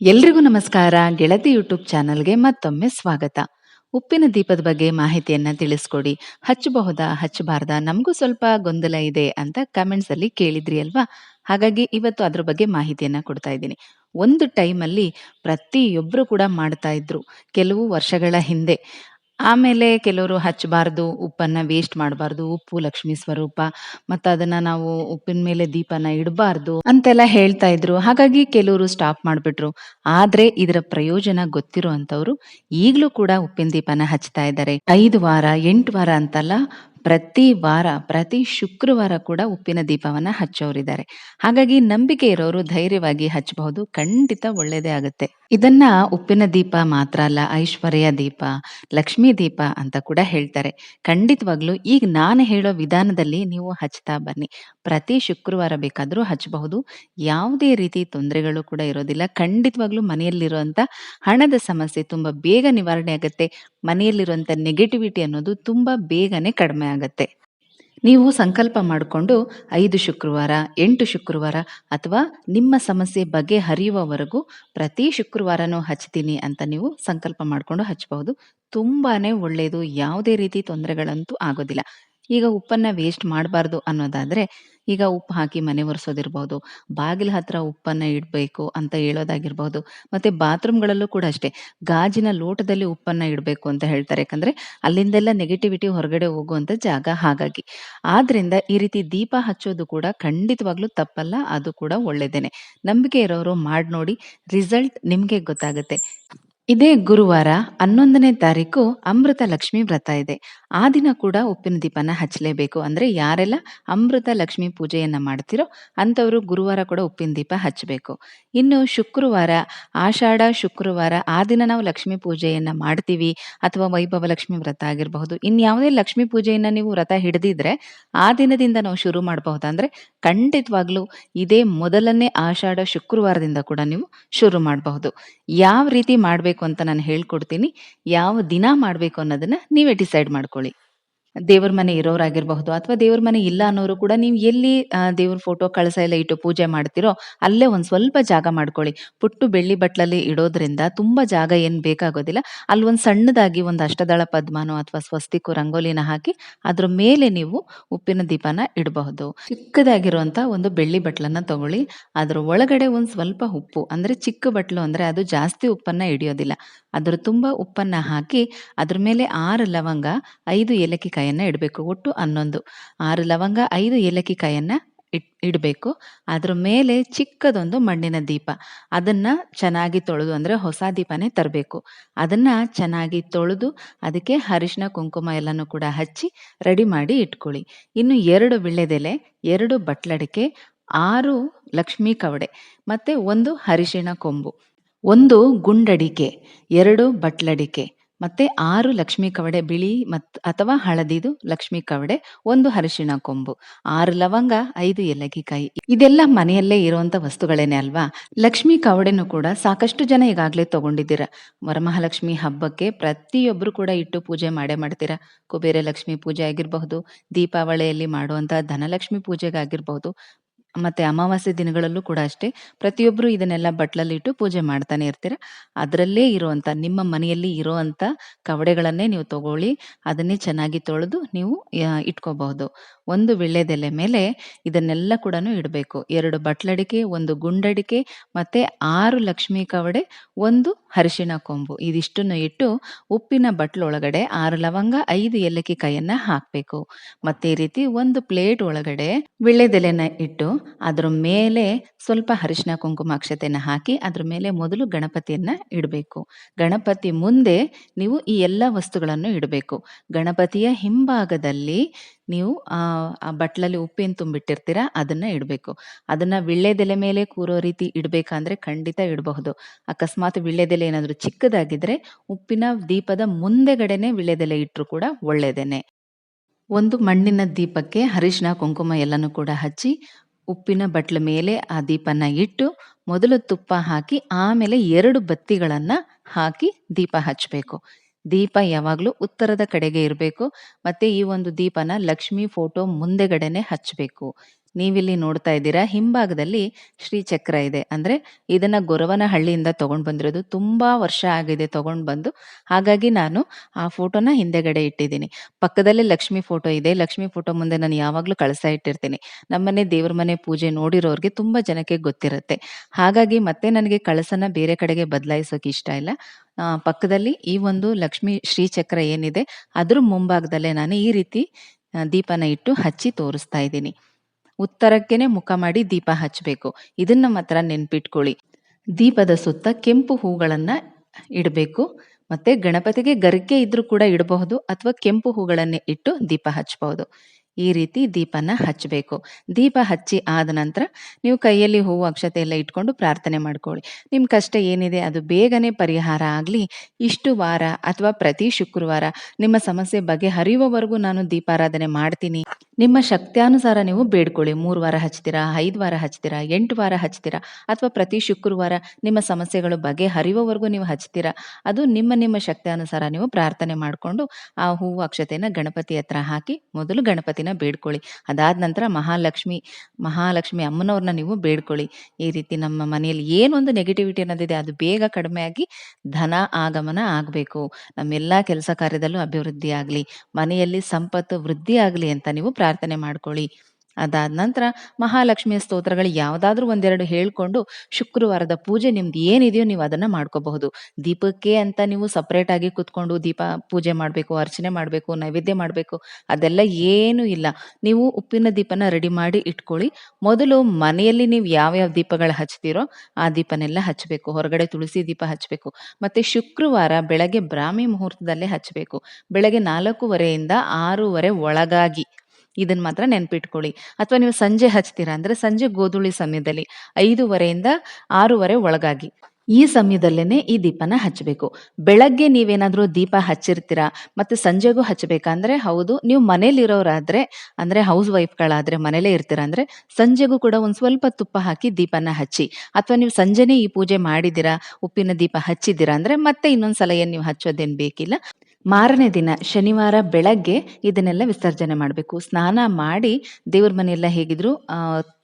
ಎಲ್ರಿಗೂ ನಮಸ್ಕಾರ. ಗೆಳತಿ ಯೂಟ್ಯೂಬ್ ಚಾನಲ್ಗೆ ಮತ್ತೊಮ್ಮೆ ಸ್ವಾಗತ. ಉಪ್ಪಿನ ದೀಪದ ಬಗ್ಗೆ ಮಾಹಿತಿಯನ್ನ ತಿಳಿಸ್ಕೊಡಿ. ಹಚ್ಚಬಹುದಾ? ಹಚ್ಚಬಾರ್ದಾ? ನಮಗೂ ಸ್ವಲ್ಪ ಗೊಂದಲ ಇದೆ ಅಂತ ಕಮೆಂಟ್ಸ್ ಅಲ್ಲಿ ಕೇಳಿದ್ರಿ ಅಲ್ವಾ? ಹಾಗಾಗಿ ಇವತ್ತು ಅದ್ರ ಬಗ್ಗೆ ಮಾಹಿತಿಯನ್ನ ಕೊಡ್ತಾ ಇದ್ದೀನಿ. ಒಂದು ಟೈಮಲ್ಲಿ ಪ್ರತಿಯೊಬ್ಬರು ಕೂಡ ಮಾಡ್ತಾ ಇದ್ರು. ಕೆಲವು ವರ್ಷಗಳ ಹಿಂದೆ. ಆಮೇಲೆ ಕೆಲವರು ಹಚ್ಚಬಾರ್ದು ಉಪ್ಪನ್ನ ವೇಸ್ಟ್ ಮಾಡಬಾರ್ದು, ಉಪ್ಪು ಲಕ್ಷ್ಮಿ ಸ್ವರೂಪ, ಮತ್ತ ಅದನ್ನ ನಾವು ಉಪ್ಪಿನ ಮೇಲೆ ದೀಪನ ಇಡಬಾರ್ದು ಅಂತೆಲ್ಲ ಹೇಳ್ತಾ ಇದ್ರು. ಹಾಗಾಗಿ ಕೆಲವರು ಸ್ಟಾಪ್ ಮಾಡಿಬಿಟ್ರು. ಆದ್ರೆ ಇದರ ಪ್ರಯೋಜನ ಗೊತ್ತಿರುವಂತವ್ರು ಈಗಲೂ ಕೂಡ ಉಪ್ಪಿನ ದೀಪನ ಹಚ್ತಾ ಇದ್ದಾರೆ. ಐದು ವಾರ, ಎಂಟು ವಾರ ಅಂತಲ್ಲ ಪ್ರತಿ ವಾರ, ಪ್ರತಿ ಶುಕ್ರವಾರ ಕೂಡ ಉಪ್ಪಿನ ದೀಪವನ್ನ ಹಚ್ಚೋರಿದ್ದಾರೆ. ಹಾಗಾಗಿ ನಂಬಿಕೆ ಇರೋರು ಧೈರ್ಯವಾಗಿ ಹಚ್ಚಬಹುದು ಖಂಡಿತ ಒಳ್ಳೇದೇ ಆಗುತ್ತೆ. ಇದನ್ನ ಉಪ್ಪಿನ ದೀಪ ಮಾತ್ರ ಅಲ್ಲ, ಐಶ್ವರ್ಯ ದೀಪ, ಲಕ್ಷ್ಮೀ ದೀಪ ಅಂತ ಕೂಡ ಹೇಳ್ತಾರೆ. ಖಂಡಿತವಾಗ್ಲೂ ಈಗ ನಾನು ಹೇಳೋ ವಿಧಾನದಲ್ಲಿ ನೀವು ಹಚ್ತಾ ಬನ್ನಿ. ಪ್ರತಿ ಶುಕ್ರವಾರ ಬೇಕಾದರೂ ಹಚ್ಚಬಹುದು ಯಾವುದೇ ರೀತಿ ತೊಂದರೆಗಳು ಕೂಡ ಇರೋದಿಲ್ಲ. ಖಂಡಿತವಾಗ್ಲೂ ಮನೆಯಲ್ಲಿರುವಂತ ಹಣದ ಸಮಸ್ಯೆ ತುಂಬಾ ಬೇಗ ನಿವಾರಣೆ ಆಗುತ್ತೆ. ಮನೆಯಲ್ಲಿರುವಂತ ನೆಗೆಟಿವಿಟಿ ಅನ್ನೋದು ತುಂಬಾ ಬೇಗನೆ ಕಡಿಮೆ ಆಗತ್ತೆ. ನೀವು ಸಂಕಲ್ಪ ಮಾಡಿಕೊಂಡು ಐದು ಶುಕ್ರವಾರ, ಎಂಟು ಶುಕ್ರವಾರ ಅಥವಾ ನಿಮ್ಮ ಸಮಸ್ಯೆ ಬಗೆಹರಿಯುವವರೆಗೂ ಪ್ರತಿ ಶುಕ್ರವಾರನೂ ಹಚ್ತೀನಿ ಅಂತ ನೀವು ಸಂಕಲ್ಪ ಮಾಡಿಕೊಂಡು ಹಚ್ಚಬಹುದು ತುಂಬಾನೇ ಒಳ್ಳೆಯದು ಯಾವುದೇ ರೀತಿ ತೊಂದರೆಗಳಂತೂ ಆಗೋದಿಲ್ಲ. ಈಗ ಉಪ್ಪನ್ನ ವೇಸ್ಟ್ ಮಾಡಬಾರ್ದು ಅನ್ನೋದಾದ್ರೆ, ಈಗ ಉಪ್ಪು ಹಾಕಿ ಮನೆ ಒರೆಸೋದಿರ್ಬೋದು, ಬಾಗಿಲ ಹತ್ರ ಉಪ್ಪನ್ನ ಇಡಬೇಕು ಅಂತ ಹೇಳೋದಾಗಿರ್ಬೋದು, ಮತ್ತೆ ಬಾತ್ರೂಮ್ಗಳಲ್ಲೂ ಕೂಡ ಅಷ್ಟೇ, ಗಾಜಿನ ಲೋಟದಲ್ಲಿ ಉಪ್ಪನ್ನ ಇಡಬೇಕು ಅಂತ ಹೇಳ್ತಾರೆ. ಯಾಕಂದ್ರೆ ಅಲ್ಲಿಂದೆಲ್ಲ ನೆಗೆಟಿವಿಟಿ ಹೊರಗಡೆ ಹೋಗುವಂತ ಜಾಗ ಹಾಗಾಗಿ. ಆದ್ರಿಂದ ಈ ರೀತಿ ದೀಪ ಹಚ್ಚೋದು ಕೂಡ ಖಂಡಿತವಾಗ್ಲೂ ತಪ್ಪಲ್ಲ, ಅದು ಕೂಡ ಒಳ್ಳೇದೇನೆ. ನಂಬಿಕೆ ಇರೋರು ಮಾಡಿ ನೋಡಿ ರಿಸಲ್ಟ್ ನಿಮ್ಗೆ ಗೊತ್ತಾಗುತ್ತೆ. ಇದೇ ಗುರುವಾರ ಹನ್ನೊಂದನೇ ತಾರೀಕು ಅಮೃತ ಲಕ್ಷ್ಮಿ ವ್ರತ ಇದೆ. ಆ ದಿನ ಕೂಡ ಉಪ್ಪಿನ ದೀಪನ ಹಚ್ಚಲೇಬೇಕು. ಅಂದ್ರೆ ಯಾರೆಲ್ಲ ಅಮೃತ ಲಕ್ಷ್ಮಿ ಪೂಜೆಯನ್ನ ಮಾಡ್ತಿರೋ ಅಂಥವರು ಗುರುವಾರ ಕೂಡ ಉಪ್ಪಿನ ದೀಪ ಹಚ್ಚಬೇಕು. ಇನ್ನು ಶುಕ್ರವಾರ, ಆಷಾಢ ಶುಕ್ರವಾರ ಆ ದಿನ ನಾವು ಲಕ್ಷ್ಮಿ ಪೂಜೆಯನ್ನ ಮಾಡ್ತೀವಿ ಅಥವಾ ವೈಭವ ಲಕ್ಷ್ಮಿ ವ್ರತ ಆಗಿರಬಹುದು. ಇನ್ಯಾವುದೇ ಲಕ್ಷ್ಮಿ ಪೂಜೆಯನ್ನ ನೀವು ವ್ರತ ಹಿಡಿದಿದ್ರೆ ಆ ದಿನದಿಂದ ನಾವು ಶುರು ಮಾಡಬಹುದು. ಅಂದ್ರೆ ಖಂಡಿತವಾಗ್ಲೂ ಇದೇ ಮೊದಲನೇ ಆಷಾಢ ಶುಕ್ರವಾರದಿಂದ ಕೂಡ ನೀವು ಶುರು ಮಾಡಬಹುದು. ಯಾವ ರೀತಿ ಮಾಡಬೇಕು ಅಂತ ನಾನು ಹೇಳ್ಕೊಡ್ತೀನಿ. ಯಾವ ದಿನ ಮಾಡಬೇಕು ಅನ್ನೋದನ್ನ ನೀವೇ ಡಿಸೈಡ್ ಮಾಡ್ಕೊಳ್ಳಿ. ದೇವ್ರ ಮನೆ ಇರೋರಾಗಿರ್ಬಹುದು ಅಥವಾ ದೇವ್ರ ಮನೆ ಇಲ್ಲ ಅನ್ನೋರು ಕೂಡ ನೀವು ಎಲ್ಲಿ ದೇವ್ರ ಫೋಟೋ ಕಳಸ ಎಲ್ಲ ಇಟ್ಟು ಪೂಜೆ ಮಾಡ್ತಿರೋ ಅಲ್ಲೇ ಒಂದ್ ಸ್ವಲ್ಪ ಜಾಗ ಮಾಡ್ಕೊಳ್ಳಿ. ಪುಟ್ಟು ಬೆಳ್ಳಿ ಬಟ್ಲಲ್ಲಿ ಇಡೋದ್ರಿಂದ ತುಂಬಾ ಜಾಗ ಏನ್ ಬೇಕಾಗೋದಿಲ್ಲ. ಅಲ್ಲಿ ಒಂದ್ ಸಣ್ಣದಾಗಿ ಒಂದು ಅಷ್ಟದಳ ಪದ್ಮನೋ ಅಥವಾ ಸ್ವಸ್ತಿಕು ರಂಗೋಲಿನ ಹಾಕಿ ಅದ್ರ ಮೇಲೆ ನೀವು ಉಪ್ಪಿನ ದೀಪನ ಇಡಬಹುದು. ಚಿಕ್ಕದಾಗಿರುವಂತ ಒಂದು ಬೆಳ್ಳಿ ಬಟ್ಲನ್ನ ತಗೊಳ್ಳಿ. ಅದ್ರ ಒಳಗಡೆ ಒಂದ್ ಸ್ವಲ್ಪ ಉಪ್ಪು, ಅಂದ್ರೆ ಚಿಕ್ಕ ಬಟ್ಲು ಅಂದ್ರೆ ಅದು ಜಾಸ್ತಿ ಉಪ್ಪನ್ನ ಹಿಡಿಯೋದಿಲ್ಲ. ಅದ್ರ ತುಂಬಾ ಉಪ್ಪನ್ನ ಹಾಕಿ ಅದ್ರ ಮೇಲೆ ಆರು ಲವಂಗ, ಐದು ಏಲಕ್ಕಿ ಕಾಯನ್ನ ಇಡಬೇಕು. ಒಟ್ಟು ಹನ್ನೊಂದು. ಆರು ಲವಂಗ, ಐದು ಏಲಕ್ಕಿ ಕಾಯನ್ನ ಇಟ್, ಇಡಬೇಕು. ಅದ್ರ ಮೇಲೆ ಚಿಕ್ಕದೊಂದು ಮಣ್ಣಿನ ದೀಪ. ಅದನ್ನ ಚೆನ್ನಾಗಿ ತೊಳೆದು ಅಂದ್ರೆ ಹೊಸ ದೀಪನೇ ತರಬೇಕು. ಅದನ್ನ ಚೆನ್ನಾಗಿ ತೊಳೆದು ಅದಕ್ಕೆ ಅರಿಶಿನ, ಕುಂಕುಮ ಎಲ್ಲನೂ ಕೂಡ ಹಚ್ಚಿ ರೆಡಿ ಮಾಡಿ ಇಟ್ಕೊಳ್ಳಿ. ಇನ್ನು ಎರಡು ವಿಳ್ಳೆದೆಲೆ ಎರಡು ಬಟ್ಲಡಿಕೆ, ಆರು ಲಕ್ಷ್ಮೀ ಕವಡೆ ಮತ್ತೆ ಒಂದು ಅರಿಶಿಣ ಕೊಂಬು. ಒಂದು ಗುಂಡಡಿಕೆ, ಎರಡು ಬಟ್ಲಡಿಕೆ. ಮತ್ತೆ ಆರು ಲಕ್ಷ್ಮಿ ಕವಡೆ ಬಿಳಿ ಮತ್, ಅಥವಾ ಹಳದಿದು ಲಕ್ಷ್ಮೀ ಕವಡೆ, ಒಂದು ಅರಿಶಿಣ ಕೊಂಬು, ಆರು ಲವಂಗ, ಐದು ಏಲಕ್ಕಿಕಾಯಿ. ಇದೆಲ್ಲ ಮನೆಯಲ್ಲೇ ಇರುವಂತ ವಸ್ತುಗಳೇನೆ ಅಲ್ವಾ? ಲಕ್ಷ್ಮೀ ಕವಡೆನೂ ಕೂಡ ಸಾಕಷ್ಟು ಜನ ಈಗಾಗಲೇ ತಗೊಂಡಿದ್ದೀರ. ವರಮಹಾಲಕ್ಷ್ಮಿ ಹಬ್ಬಕ್ಕೆ ಪ್ರತಿಯೊಬ್ಬರು ಕೂಡ ಇಟ್ಟು ಪೂಜೆ ಮಾಡೇ ಮಾಡ್ತೀರಾ. ಕುಬೇರ ಲಕ್ಷ್ಮಿ ಪೂಜೆ ಆಗಿರಬಹುದು, ದೀಪಾವಳಿಯಲ್ಲಿ ಮಾಡುವಂತಹ ಧನಲಕ್ಷ್ಮಿ ಪೂಜೆಗಾಗಿರ್ಬಹುದು ಮತ್ತೆ ಅಮಾವಾಸ್ಯೆ ದಿನಗಳಲ್ಲೂ ಕೂಡ ಅಷ್ಟೇ. ಪ್ರತಿಯೊಬ್ಬರು ಇದನ್ನೆಲ್ಲ ಬಟ್ಲಲ್ಲಿ ಇಟ್ಟು ಪೂಜೆ ಮಾಡ್ತಾನೆ ಇರ್ತೀರ. ಅದರಲ್ಲೇ ಇರುವಂತ, ನಿಮ್ಮ ಮನೆಯಲ್ಲಿ ಇರುವಂತ ಕವಡೆಗಳನ್ನೇ ನೀವು ತಗೊಳ್ಳಿ, ಅದನ್ನೇ ಚೆನ್ನಾಗಿ ತೊಳೆದು ನೀವು ಇಟ್ಕೋಬಹುದು. ಒಂದು ವಿಳ್ಳೆದೆಲೆ ಮೇಲೆ ಇದನ್ನೆಲ್ಲ ಕೂಡ ಇಡಬೇಕು. ಎರಡು ಬಟ್ಲಡಿಕೆ, ಒಂದು ಗುಂಡಡಿಕೆ ಮತ್ತೆ ಆರು ಲಕ್ಷ್ಮೀ ಕವಡೆ, ಒಂದು ಅರಿಶಿಣ ಕೊಂಬು. ಇದಿಷ್ಟನ್ನು ಇಟ್ಟು ಉಪ್ಪಿನ ಬಟ್ಲೊಳಗಡೆ ಆರು ಲವಂಗ, ಐದು ಏಲಕ್ಕಿ ಕೈಯನ್ನ ಹಾಕ್ಬೇಕು. ಮತ್ತೆ ಈ ರೀತಿ ಒಂದು ಪ್ಲೇಟ್ ಒಳಗಡೆ ವಿಳ್ಳೆದೆಲೆನ ಇಟ್ಟು ಅದ್ರ ಮೇಲೆ ಸ್ವಲ್ಪ ಅರಿಶಿನ ಕುಂಕುಮ ಅಕ್ಷತೆನ ಹಾಕಿ ಅದ್ರ ಮೇಲೆ ಮೊದಲು ಗಣಪತಿಯನ್ನ ಇಡಬೇಕು. ಗಣಪತಿ ಮುಂದೆ ನೀವು ಈ ಎಲ್ಲ ವಸ್ತುಗಳನ್ನು ಇಡಬೇಕು. ಗಣಪತಿಯ ಹಿಂಭಾಗದಲ್ಲಿ ನೀವು, ಆ ಬಟ್ಲಲ್ಲಿ ಉಪ್ಪೇನು ತುಂಬಿಟ್ಟಿರ್ತೀರಾ, ಅದನ್ನ ಇಡಬೇಕು. ಅದನ್ನ ವಿಳ್ಳೆದೆಲೆ ಮೇಲೆ ಕೂರೋ ರೀತಿ ಇಡಬೇಕಂದ್ರೆ ಖಂಡಿತ ಇಡಬಹುದು. ಅಕಸ್ಮಾತ್ ವಿಳ್ಳೆದೆಲೆ ಏನಾದರೂ ಚಿಕ್ಕದಾಗಿದ್ರೆ ಉಪ್ಪಿನ ದೀಪದ ಮುಂದೆಗಡೆನೆ ವಿಳ್ಳೆದೆಲೆ ಇಟ್ಟರು ಕೂಡ ಒಳ್ಳೆಯದೇನೆ ಒಂದು ಮಣ್ಣಿನ ದೀಪಕ್ಕೆ ಅರಿಶಿನ ಕುಂಕುಮ ಎಲ್ಲನೂ ಕೂಡ ಹಚ್ಚಿ ಉಪ್ಪಿನ ಬಟ್ಲ ಮೇಲೆ ಆ ದೀಪನ ಇಟ್ಟು ಮೊದಲು ತುಪ್ಪ ಹಾಕಿ ಆಮೇಲೆ ಎರಡು ಬತ್ತಿಗಳನ್ನು ಹಾಕಿ ದೀಪ ಹಚ್ಚಬೇಕು ದೀಪ ಯಾವಾಗಲೂ ಉತ್ತರದ ಕಡೆಗೆ ಇರಬೇಕು. ಮತ್ತೆ ಈ ಒಂದು ದೀಪನ ಲಕ್ಷ್ಮಿ ಫೋಟೋ ಮುಂದೆಗಡೆನೆ ಹಚ್ಚಬೇಕು ನೀವಿಲ್ಲಿ ನೋಡ್ತಾ ಇದ್ದೀರಾ, ಹಿಂಭಾಗದಲ್ಲಿ ಶ್ರೀಚಕ್ರ ಇದೆ. ಅಂದ್ರೆ ಇದನ್ನ ಗೊರವನಹಳ್ಳಿಯಿಂದ ತಗೊಂಡ್ ಬಂದಿರೋದು. ತುಂಬಾ ವರ್ಷ ಆಗಿದೆ ತಗೊಂಡ್ ಬಂದು. ಹಾಗಾಗಿ ನಾನು ಆ ಫೋಟೋನ ಹಿಂದೆಗಡೆ ಇಟ್ಟಿದ್ದೀನಿ. ಪಕ್ಕದಲ್ಲಿ ಲಕ್ಷ್ಮಿ ಫೋಟೋ ಇದೆ. ಲಕ್ಷ್ಮಿ ಫೋಟೋ ಮುಂದೆ ನಾನು ಯಾವಾಗ್ಲೂ ಕಳಸ ಇಟ್ಟಿರ್ತೀನಿ. ನಮ್ಮನೆ ದೇವ್ರ ಮನೆ ಪೂಜೆ ನೋಡಿರೋರ್ಗೆ ತುಂಬಾ ಜನಕ್ಕೆ ಗೊತ್ತಿರುತ್ತೆ. ಹಾಗಾಗಿ ಮತ್ತೆ ನನಗೆ ಕಳಸನ ಬೇರೆ ಕಡೆಗೆ ಬದಲಾಯಿಸೋಕೆ ಇಷ್ಟ ಇಲ್ಲ. ಪಕ್ಕದಲ್ಲಿ ಈ ಒಂದು ಲಕ್ಷ್ಮಿ ಶ್ರೀಚಕ್ರ ಏನಿದೆ, ಅದ್ರ ಮುಂಭಾಗದಲ್ಲೇ ನಾನು ಈ ರೀತಿ ದೀಪನ ಇಟ್ಟು ಹಚ್ಚಿ ತೋರಿಸ್ತಾ ಇದ್ದೀನಿ. ಉತ್ತರಕ್ಕೆನೆ ಮುಖ ಮಾಡಿ ದೀಪ ಹಚ್ಚಬೇಕು ಇದನ್ನ ಮಾತ್ರ ನೆನ್ಪಿಟ್ಕೊಳ್ಳಿ. ದೀಪದ ಸುತ್ತ ಕೆಂಪು ಹೂಗಳನ್ನ ಇಡಬೇಕು. ಮತ್ತೆ ಗಣಪತಿಗೆ ಗರಿಕೆ ಇದ್ರೂ ಕೂಡ ಇಡಬಹುದು ಅಥವಾ ಕೆಂಪು ಹೂಗಳನ್ನೇ ಇಟ್ಟು ದೀಪ ಹಚ್ಚಬಹುದು ಈ ರೀತಿ ದೀಪನ ಹಚ್ಚಬೇಕು ದೀಪ ಹಚ್ಚಿ ಆದ ನಂತರ ನೀವು ಕೈಯಲ್ಲಿ ಹೂವು ಅಕ್ಷತೆ ಎಲ್ಲ ಇಟ್ಕೊಂಡು ಪ್ರಾರ್ಥನೆ ಮಾಡ್ಕೊಳ್ಳಿ. ನಿಮ್ಮ ಕಷ್ಟ ಏನಿದೆ ಅದು ಬೇಗನೆ ಪರಿಹಾರ ಆಗಲಿ. ಇಷ್ಟು ವಾರ ಅಥವಾ ಪ್ರತಿ ಶುಕ್ರವಾರ ನಿಮ್ಮ ಸಮಸ್ಯೆ ಬಗೆಹರಿಯುವವರೆಗೂ ನಾನು ದೀಪಾರಾಧನೆ ಮಾಡ್ತೀನಿ. ನಿಮ್ಮ ಶಕ್ತ್ಯಾನುಸಾರ ನೀವು ಬೇಡ್ಕೊಳ್ಳಿ. ಮೂರು ವಾರ ಹಚ್ತೀರಾ, ಐದು ವಾರ ಹಚ್ತೀರಾ, ಎಂಟು ವಾರ ಹಚ್ತೀರಾ, ಅಥವಾ ಪ್ರತಿ ಶುಕ್ರವಾರ ನಿಮ್ಮ ಸಮಸ್ಯೆಗಳು ಬಗೆಹರಿಯುವವರೆಗೂ ನೀವು ಹಚ್ತೀರಾ? ಅದು ನಿಮ್ಮ ನಿಮ್ಮ ಶಕ್ತ್ಯಾನುಸಾರ ನೀವು ಪ್ರಾರ್ಥನೆ ಮಾಡಿಕೊಂಡು ಆ ಹೂವು ಅಕ್ಷತೆನ ಗಣಪತಿ ಹತ್ರ ಹಾಕಿ ಮೊದಲು ಗಣಪತಿನ ಬೇಡ್ಕೊಳ್ಳಿ. ಅದಾದ ನಂತರ ಮಹಾಲಕ್ಷ್ಮಿ ಮಹಾಲಕ್ಷ್ಮಿ ಅಮ್ಮನವ್ರನ್ನ ನೀವು ಬೇಡ್ಕೊಳ್ಳಿ. ಈ ರೀತಿ ನಮ್ಮ ಮನೆಯಲ್ಲಿ ಏನೊಂದು ನೆಗೆಟಿವಿಟಿ ಅನ್ನೋದಿದೆ, ಅದು ಬೇಗ ಕಡಿಮೆ ಆಗಿ ಧನ ಆಗಮನ ಆಗಬೇಕು. ನಮ್ಮೆಲ್ಲ ಕೆಲಸ ಕಾರ್ಯದಲ್ಲೂ ಅಭಿವೃದ್ಧಿ ಆಗಲಿ ಮನೆಯಲ್ಲಿ ಸಂಪತ್ತು ವೃದ್ಧಿ ಆಗಲಿ ಅಂತ ನೀವು ಪ್ರಾರ್ಥನೆ ಮಾಡ್ಕೊಳ್ಳಿ. ಅದಾದ ನಂತರ ಮಹಾಲಕ್ಷ್ಮಿಯ ಸ್ತೋತ್ರಗಳು ಯಾವುದಾದ್ರೂ ಒಂದೆರಡು ಹೇಳ್ಕೊಂಡು ಶುಕ್ರವಾರದ ಪೂಜೆ ನಿಮ್ದು ಏನಿದೆಯೋ ನೀವು ಅದನ್ನ ಮಾಡ್ಕೋಬಹುದು. ದೀಪಕ್ಕೆ ಅಂತ ನೀವು ಸಪ್ರೇಟ್ ಆಗಿ ಕುತ್ಕೊಂಡು ದೀಪ ಪೂಜೆ ಮಾಡಬೇಕು, ಅರ್ಚನೆ ಮಾಡಬೇಕು, ನೈವೇದ್ಯ ಮಾಡಬೇಕು, ಅದೆಲ್ಲ ಏನೂ ಇಲ್ಲ. ನೀವು ಉಪ್ಪಿನ ದೀಪನ ರೆಡಿ ಮಾಡಿ ಇಟ್ಕೊಳ್ಳಿ. ಮೊದಲು ಮನೆಯಲ್ಲಿ ನೀವು ಯಾವ್ಯಾವ ದೀಪಗಳು ಹಚ್ತೀರೋ ಆ ದೀಪನೆಲ್ಲ ಹಚ್ಚಬೇಕು ಹೊರಗಡೆ ತುಳಸಿ ದೀಪ ಹಚ್ಚಬೇಕು ಮತ್ತೆ ಶುಕ್ರವಾರ ಬೆಳಗ್ಗೆ ಬ್ರಾಹ್ಮಿ ಮುಹೂರ್ತದಲ್ಲೇ ಹಚ್ಚಬೇಕು ಬೆಳಗ್ಗೆ ನಾಲ್ಕೂವರೆಯಿಂದ ಆರೂವರೆ ಒಳಗಾಗಿ. ಇದನ್ನ ಮಾತ್ರ ನೆನ್ಪಿಟ್ಕೊಳ್ಳಿ. ಅಥವಾ ನೀವು ಸಂಜೆ ಹಚ್ತೀರಾ ಅಂದ್ರೆ ಸಂಜೆ ಗೋಧುಳಿ ಸಮಯದಲ್ಲಿ ಐದೂವರೆಯಿಂದ ಆರೂವರೆ ಒಳಗಾಗಿ. ಈ ಸಮಯದಲ್ಲೇನೆ ಈ ದೀಪನ ಹಚ್ಚಬೇಕು ಬೆಳಗ್ಗೆ ನೀವೇನಾದ್ರೂ ದೀಪ ಹಚ್ಚಿರ್ತೀರಾ? ಮತ್ತೆ ಸಂಜೆಗೂ ಹಚ್ಚಬೇಕಂದ್ರೆ ಹೌದು, ನೀವು ಮನೇಲಿರೋರಾದ್ರೆ, ಅಂದ್ರೆ ಹೌಸ್ ವೈಫ್ಗಳಾದ್ರೆ ಮನೇಲೇ ಇರ್ತೀರಾ ಅಂದ್ರೆ ಸಂಜೆಗೂ ಕೂಡ ಒಂದು ಸ್ವಲ್ಪ ತುಪ್ಪ ಹಾಕಿ ದೀಪನ ಹಚ್ಚಿ. ಅಥವಾ ನೀವು ಸಂಜೆನೇ ಈ ಪೂಜೆ ಮಾಡಿದಿರಾ ಉಪ್ಪಿನ ದೀಪ ಹಚ್ಚಿದ್ದೀರಾ ಅಂದ್ರೆ ಮತ್ತೆ ಇನ್ನೊಂದ್ಸಲ ಏನು ನೀವು ಹಚ್ಚೋದೇನು ಬೇಕಿಲ್ಲ. ಮಾರನೇ ದಿನ ಶನಿವಾರ ಬೆಳಗ್ಗೆ ಇದನ್ನೆಲ್ಲ ವಿಸರ್ಜನೆ ಮಾಡಬೇಕು. ಸ್ನಾನ ಮಾಡಿ ದೇವ್ರ ಮನೆಯೆಲ್ಲ ಹೇಗಿದ್ರು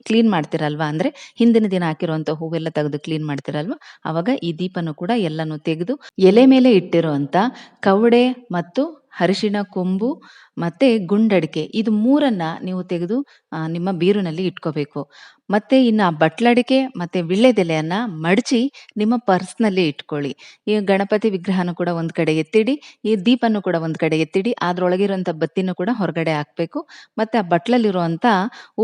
ಕ್ಲೀನ್ ಮಾಡ್ತಿರಲ್ವಾ? ಅಂದ್ರೆ ಹಿಂದಿನ ದಿನ ಹಾಕಿರುವಂಥ ಹೂವೆಲ್ಲ ತೆಗೆದು ಕ್ಲೀನ್ ಮಾಡ್ತಿರಲ್ವಾ? ಅವಾಗ ಈ ದೀಪನು ಕೂಡ ಎಲ್ಲಾನು ತೆಗೆದು ಎಲೆ ಮೇಲೆ ಇಟ್ಟಿರುವಂತ ಕವಡೆ ಮತ್ತು ಅರಿಶಿಣ, ಕೊಂಬು ಮತ್ತೆ ಗುಂಡಡಿಕೆ ಇದು ಮೂರನ್ನ ನೀವು ತೆಗೆದು ನಿಮ್ಮ ಬೀರುನಲ್ಲಿ ಇಟ್ಕೋಬೇಕು. ಮತ್ತೆ ಇನ್ನು ಬಟ್ಲಡಿಕೆ ಮತ್ತೆ ವಿಳ್ಳೆದೆಲೆಯನ್ನ ಮಡಚಿ ನಿಮ್ಮ ಪರ್ಸ್ನಲ್ಲಿ ಇಟ್ಕೊಳ್ಳಿ. ಈ ಗಣಪತಿ ವಿಗ್ರಹನ ಕೂಡ ಒಂದು ಕಡೆ ಎತ್ತಿಡಿ, ಈ ದೀಪನ್ನು ಕೂಡ ಒಂದು ಕಡೆ ಎತ್ತಿಡಿ, ಅದ್ರೊಳಗಿರುವಂತ ಬತ್ತಿನೂ ಕೂಡ ಹೊರಗಡೆ ಹಾಕ್ಬೇಕು. ಮತ್ತೆ ಆ ಬಟ್ಲಲ್ಲಿರುವಂಥ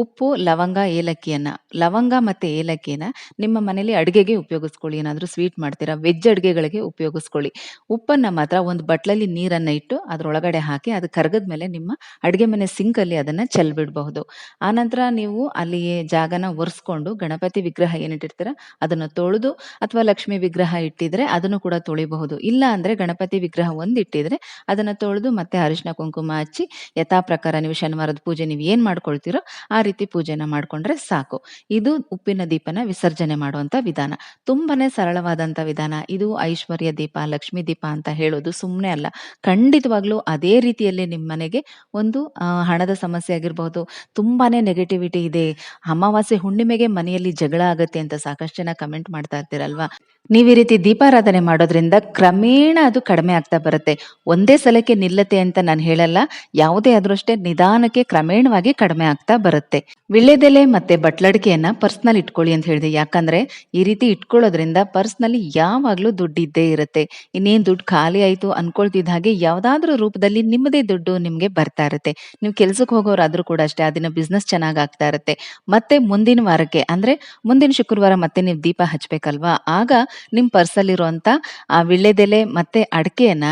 ಉಪ್ಪು, ಲವಂಗ, ಏಲಕ್ಕಿಯನ್ನ, ಲವಂಗ ಮತ್ತೆ ಏಲಕ್ಕಿನ ನಿಮ್ಮ ಮನೇಲಿ ಅಡಿಗೆಗೆ ಉಪಯೋಗಿಸ್ಕೊಳ್ಳಿ. ಏನಾದ್ರೂ ಸ್ವೀಟ್ ಮಾಡ್ತೀರಾ, ವೆಜ್ ಅಡಿಗೆಗಳಿಗೆ ಉಪಯೋಗಿಸ್ಕೊಳ್ಳಿ. ಉಪ್ಪನ್ನ ಮಾತ್ರ ಒಂದು ಬಟ್ಲಲ್ಲಿ ನೀರನ್ನ ಇಟ್ಟು ಅದ್ರೊಳಗಡೆ ಹಾಕಿ ಅದು ಕರಗದ ಮೇಲೆ ನಿಮ್ಮ ಅಡುಗೆ ಮನೆ ಸಿಂಕ್ ಅಲ್ಲಿ ಅದನ್ನ ಚೆಲ್ಬಿಡ್ಬಹುದು. ಆನಂತರ ನೀವು ಅಲ್ಲಿ ಜಾಗನ ಒರೆಸ್ಕೊಂಡು ಗಣಪತಿ ವಿಗ್ರಹ ಏನಿಟ್ಟಿರ್ತೀರ ಅದನ್ನ ತೊಳೆದು ಅಥವಾ ಲಕ್ಷ್ಮಿ ವಿಗ್ರಹ ಇಟ್ಟಿದ್ರೆ ಅದನ್ನು ಕೂಡ ತೊಳಿಬಹುದು. ಇಲ್ಲ ಅಂದ್ರೆ ಗಣಪತಿ ವಿಗ್ರಹ ಒಂದ್ ಇಟ್ಟಿದ್ರೆ ಅದನ್ನ ತೊಳೆದು ಮತ್ತೆ ಅರಿಶಿನ ಕುಂಕುಮ ಹಚ್ಚಿ ಯಥಾ ಪ್ರಕಾರ ನೀವು ಶನಿವಾರದ ಪೂಜೆ ನೀವು ಏನ್ ಮಾಡ್ಕೊಳ್ತೀರೋ ಆ ರೀತಿ ಪೂಜೆನ ಮಾಡ್ಕೊಂಡ್ರೆ ಸಾಕು. ಇದು ಉಪ್ಪಿನ ದೀಪನ ವಿಸರ್ಜನೆ ಮಾಡುವಂತ ವಿಧಾನ. ತುಂಬಾನೇ ಸರಳವಾದಂತ ವಿಧಾನ. ಇದು ಐಶ್ವರ್ಯ ದೀಪ, ಲಕ್ಷ್ಮಿ ದೀಪ ಅಂತ ಹೇಳೋದು ಸುಮ್ಮನೆ ಅಲ್ಲ. ಖಂಡಿತವಾಗ್ಲೂ ಅದೇ ರೀತಿಯಲ್ಲಿ ನಿಮ್ಮ ಮನೆಗೆ ಒಂದು ಹಣದ ಸಮಸ್ಯೆ ಆಗಿರಬಹುದು. ತುಂಬಾನೇ ನೆಗೆಟಿವಿಟಿ ಇದೆ. ಅಮಾವಾಸ್ಯೆ ಹುಣ್ಣಿಮೆಗೆ ಮನೆಯಲ್ಲಿ ಜಗಳ ಆಗುತ್ತೆ ಅಂತ ಸಾಕಷ್ಟು ಜನ ಕಮೆಂಟ್ ಮಾಡ್ತಾ ಇರ್ತೀರಲ್ವಾ? ನೀವು ಈ ರೀತಿ ದೀಪಾರಾಧನೆ ಮಾಡೋದ್ರಿಂದ ಕ್ರಮೇಣ ಅದು ಕಡಿಮೆ ಆಗ್ತಾ ಬರುತ್ತೆ. ಒಂದೇ ಸಲಕ್ಕೆ ನಿಲ್ಲತ್ತೆ ಅಂತ ನಾನು ಹೇಳಲ್ಲ. ಯಾವುದೇ ಆದ್ರೂ ಅಷ್ಟೇ ನಿಧಾನಕ್ಕೆ ಕ್ರಮೇಣವಾಗಿ ಕಡಿಮೆ ಆಗ್ತಾ ಬರುತ್ತೆ. ವಿಳ್ಳೆದೆಲೆ ಮತ್ತೆ ಬಟ್ಲಡಿಕೆಯನ್ನ ಪರ್ಸ್ನಲ್ ಇಟ್ಕೊಳ್ಳಿ ಅಂತ ಹೇಳಿದೆ. ಯಾಕಂದ್ರೆ ಈ ರೀತಿ ಇಟ್ಕೊಳ್ಳೋದ್ರಿಂದ ಪರ್ಸ್ನಲ್ಲಿ ಯಾವಾಗ್ಲೂ ದುಡ್ಡು ಇದ್ದೇ ಇರುತ್ತೆ. ಇನ್ನೇನ್ ದುಡ್ಡು ಖಾಲಿ ಆಯ್ತು ಅನ್ಕೊಳ್ತಿದ್ದ ಹಾಗೆ ಯಾವ್ದಾದ್ರೂ ರೂಪದಲ್ಲಿ ನಿಮ್ಮದೇ ದುಡ್ಡು ನಿಮ್ಗೆ ಬರ್ತಾ ಇರುತ್ತೆ. ನೀವು ಕೆಲ್ಸಕ್ಕೆ ಹೋಗೋರಾದ್ರೂ ಕೂಡ ಅಷ್ಟೇ, ಆ ಬಿಸ್ನೆಸ್ ಚೆನ್ನಾಗಿ ಆಗ್ತಾ ಇರುತ್ತೆ. ಮತ್ತೆ ಮುಂದಿನ ವಾರಕ್ಕೆ, ಅಂದ್ರೆ ಮುಂದಿನ ಶುಕ್ರವಾರ ಮತ್ತೆ ನೀವು ದೀಪ ಹಚ್ಬೇಕಲ್ವಾ? ಆಗ ನಿಮ್ ಪರ್ಸಲ್ಲಿರುವಂಥ ಆ ವಿಳ್ಳೆದೆಲೆ ಮತ್ತೆ ಅಡಕೆಯನ್ನ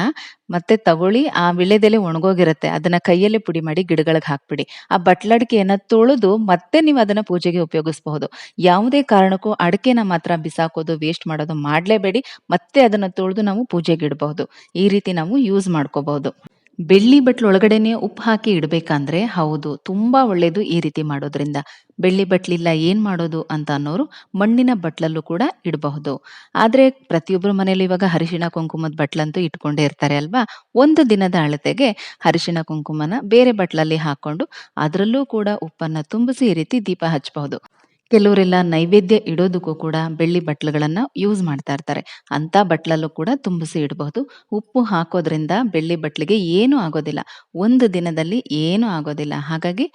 ಮತ್ತೆ ತಗೊಳ್ಳಿ, ಆ ವಿಳೆದೆಲೆ ಒಣಗೋಗಿರುತ್ತೆ. ಅದನ್ನ ಕೈಯಲ್ಲೇ ಪುಡಿ ಮಾಡಿ ಗಿಡಗಳಿಗೆ ಹಾಕ್ಬಿಡಿ. ಆ ಬಟ್ಲಡಿಕೆಯನ್ನ ತೊಳೆದು ಮತ್ತೆ ನೀವು ಅದನ್ನ ಪೂಜೆಗೆ ಉಪಯೋಗಿಸಬಹುದು. ಯಾವುದೇ ಕಾರಣಕ್ಕೂ ಅಡಿಕೆನ ಮಾತ್ರ ಬಿಸಾಕೋದು ವೇಸ್ಟ್ ಮಾಡೋದು ಮಾಡ್ಲೇಬೇಡಿ. ಮತ್ತೆ ಅದನ್ನ ತೊಳೆದು ನಾವು ಪೂಜೆಗೆ ಇಡಬಹುದು. ಈ ರೀತಿ ನಾವು ಯೂಸ್ ಮಾಡ್ಕೋಬಹುದು. ಬೆಳ್ಳಿ ಬಟ್ಲು ಒಳಗಡೆನೆ ಉಪ್ಪು ಹಾಕಿ ಇಡಬೇಕಂದ್ರೆ ಹೌದು, ತುಂಬಾ ಒಳ್ಳೇದು ಈ ರೀತಿ ಮಾಡೋದ್ರಿಂದ. ಬೆಳ್ಳಿ ಬಟ್ಲಿಲ್ಲ ಏನ್ ಮಾಡೋದು ಅಂತ ಅನ್ನೋರು ಮಣ್ಣಿನ ಬಟ್ಲಲ್ಲೂ ಕೂಡ ಇಡಬಹುದು. ಆದ್ರೆ ಪ್ರತಿಯೊಬ್ಬರ ಮನೇಲಿ ಇವಾಗ ಹರಿಶಿನ ಕುಂಕುಮದ ಬಟ್ಲಂತೂ ಇಟ್ಕೊಂಡೇ ಇರ್ತಾರೆ ಅಲ್ವಾ? ಒಂದು ದಿನದ ಅಳತೆಗೆ ಹರಿಶಿನ ಕುಂಕುಮನ ಬೇರೆ ಬಟ್ಲಲ್ಲಿ ಹಾಕೊಂಡು ಅದರಲ್ಲೂ ಕೂಡ ಉಪ್ಪನ್ನ ತುಂಬಿಸಿ ಈ ರೀತಿ ದೀಪ ಹಚ್ಚಬಹುದು ಕೆಲವರೆಲ್ಲ ನೈವೇದ್ಯ ಇಡೋದಕ್ಕೂ ಕೂಡ ಬೆಳ್ಳಿ ಬಟ್ಲುಗಳನ್ನು ಯೂಸ್ ಮಾಡ್ತಾ ಇರ್ತಾರೆ. ಅಂತ ಬಟ್ಲಲ್ಲೂ ಕೂಡ ತುಂಬಿಸಿ ಇಡಬಹುದು. ಉಪ್ಪು ಹಾಕೋದ್ರಿಂದ ಬೆಳ್ಳಿ ಬಟ್ಲಿಗೆ ಏನೂ ಆಗೋದಿಲ್ಲ. ಒಂದು ದಿನದಲ್ಲಿ ಏನೂ ಆಗೋದಿಲ್ಲ. ಹಾಗಾಗಿ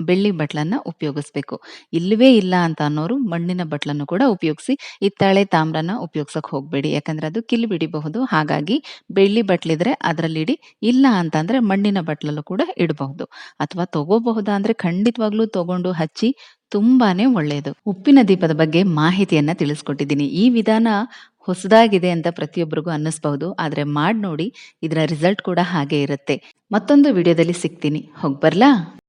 ಬೆಳ್ಳಿ ಬಟ್ಲನ್ನ ಉಪಯೋಗಿಸ್ಬೇಕು. ಇಲ್ಲವೇ ಇಲ್ಲ ಅಂತ ಅನ್ನೋರು ಮಣ್ಣಿನ ಬಟ್ಲನ್ನು ಕೂಡ ಉಪಯೋಗಿಸಿ, ಹಿತ್ತಾಳೆ ತಾಮ್ರನ ಉಪಯೋಗಿಸೋಕೆ ಹೋಗಬೇಡಿ. ಯಾಕಂದ್ರೆ ಅದು ಕಿಲ್ ಬಿಡಿಬಹುದು ಹಾಗಾಗಿ ಬೆಳ್ಳಿ ಬಟ್ಲಿದ್ರೆ ಅದರಲ್ಲಿ ಇಡಿ ಇಲ್ಲ ಅಂತಂದ್ರೆ ಮಣ್ಣಿನ ಬಟ್ಲಲ್ಲೂ ಕೂಡ ಇಡಬಹುದು. ಅಥವಾ ತಗೋಬಹುದಾ ಅಂದ್ರೆ ಖಂಡಿತವಾಗ್ಲೂ ತಗೊಂಡು ಹಚ್ಚಿ ತುಂಬಾನೇ ಒಳ್ಳೆಯದು ಉಪ್ಪಿನ ದೀಪದ ಬಗ್ಗೆ ಮಾಹಿತಿಯನ್ನ ತಿಳಿಸ್ಕೊಟ್ಟಿದ್ದೀನಿ. ಈ ವಿಧಾನ ಹೊಸದಾಗಿದೆ ಅಂತ ಪ್ರತಿಯೊಬ್ಬರಿಗೂ ಅನ್ನಿಸ್ಬಹುದು. ಆದ್ರೆ ಮಾಡಿ ನೋಡಿ ಇದರ ರಿಸಲ್ಟ್ ಕೂಡ ಹಾಗೆ ಇರುತ್ತೆ. ಮತ್ತೊಂದು ವಿಡಿಯೋದಲ್ಲಿ ಸಿಗ್ತೀನಿ. ಹೋಗ್ಬರ್ಲಾ